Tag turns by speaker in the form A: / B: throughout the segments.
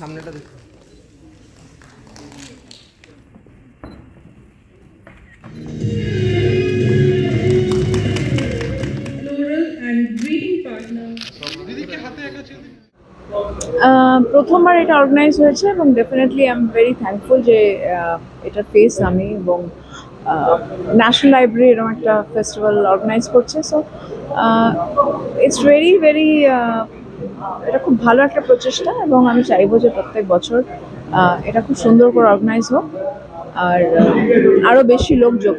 A: সামনেটা দেখো।
B: প্রথমবার এটা অর্গানাইজ হয়েছে এবং definitely I am very thankful যে এটা ফেস আমি এবং ন্যাশনাল লাইব্রেরি এরকম একটা ফেস্টিভ্যাল অর্গানাইজ করছে। সো ইটস ভেরি ভেরি এটা খুব ভালো একটা প্রচেষ্টা এবং আমি চাইব যে প্রত্যেক বছর এটা খুব সুন্দর করে অর্গানাইজ হোক আর আরও বেশি লোক যোগ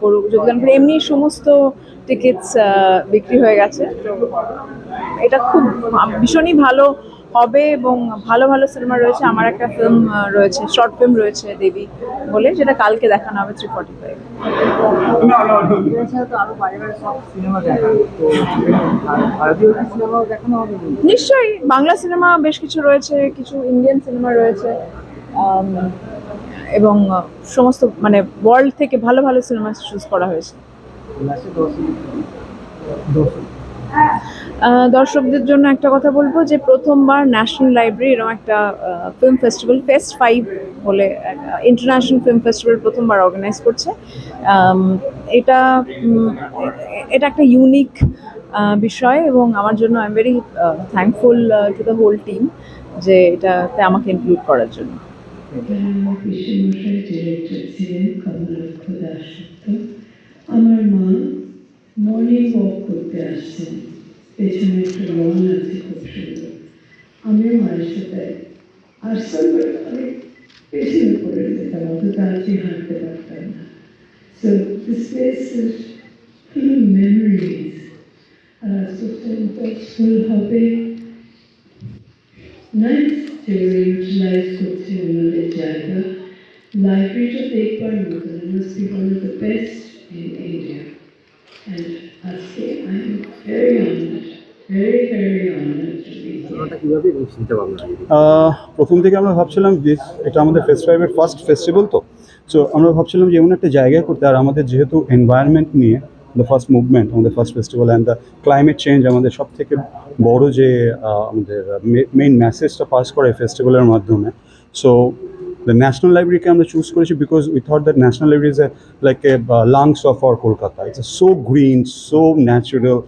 B: করুক, যোগদান করে। এমনি সমস্ত টিকিটস বিক্রি হয়ে গেছে। এটা খুব ভীষণই ভালো হবে এবং ভালো ভালো সিনেমা রয়েছে। আমার একটা ফিল্ম রয়েছে শর্ট ফিল্ম রয়েছে দেবী বলে যেটা কালকে দেখানো হবে থ্রি ফর্টি ফাইভ। নিশ্চয়ই বাংলা সিনেমা বেশ কিছু রয়েছে কিছু ইন্ডিয়ান সিনেমা রয়েছে এবং সমস্ত মানে ওয়ার্ল্ড থেকে ভালো ভালো সিনেমা চুজ করা হয়েছে। দর্শকদের জন্য একটা কথা বলব যে প্রথমবার ন্যাশনাল লাইব্রেরি এরকম একটা ফিল্ম ফেস্টিভ্যাল ফেস্ট ফাইভ বলে ইন্টারন্যাশনাল ফিল্ম ফেস্টিভ্যাল প্রথমবার অর্গানাইজ করছে। এটা এটা একটা ইউনিক বিষয় এবং আমার জন্য I am very thankful to the whole team যে এটাতে আমাকে ইনক্লুড করার জন্য।
C: আসছেন পেছনে একটা লন আছে খুব সুন্দর আমিও মায়ের সাথে আসতাম but অনেক পেছনে পড়ে যেতাম অত তাড়াতাড়ি হাঁটতে পারতাম না so this place is full memories আর আস্তে আস্তে ফুল হবে নাইস যে ইউটিলাইজ করছে ওনাদের জায়গা লাইব্রেরিটা দেখবার মতো must be one
D: of the best in India
E: and প্রথম থেকে আমরা ভাবছিলাম যে এটা আমাদের ফেস্ট ফাইভের ফার্স্ট ফেস্টিভ্যাল তো। সো আমরা ভাবছিলাম যে এমন একটা জায়গায় করতে, আর আমাদের যেহেতু এনভায়রনমেন্ট নিয়ে দ্য ফার্স্ট মুভমেন্ট আমাদের first festival and the climate change আমাদের সব থেকে বড় যে আমাদের মেইন মেসেজটা পাস করে ফেস্টিভ্যালের মাধ্যমে। সো দ্য ন্যাশনাল লাইব্রেরিকে আমরা চুজ করেছি because we thought that national library is a like a lungs of our Kolkata it's so green so natural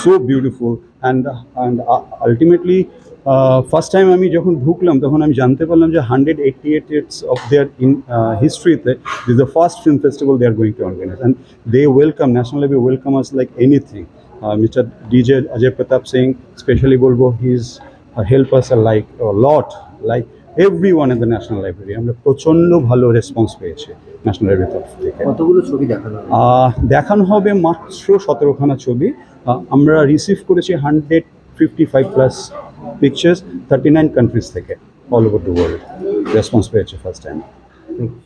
E: so beautiful and and ultimately first time আমি যখন ঢুকলাম তখন আমি জানতে পারলাম যে hundred eighty eight it's of there in হিস্ট্রিতে this the first film festival they are going to organise and they welcome national level welcome us like anything mister DJ Ajay Pratap Singh specially বলব he is help us like lot like every one in the national library আমরা প্রচণ্ড ভালো response পেয়েছি national লাইব্রেরির তরফ থেকে।
D: কতগুলো ছবি দেখানো
E: দেখানো হবে মাত্র সতেরোখানা ছবি। আমরা রিসিভ করেছি hundred fifty five plus pictures thirty nine countries থেকে all over the world response পেয়েছে ফার্স্ট টাইম
D: Thank you.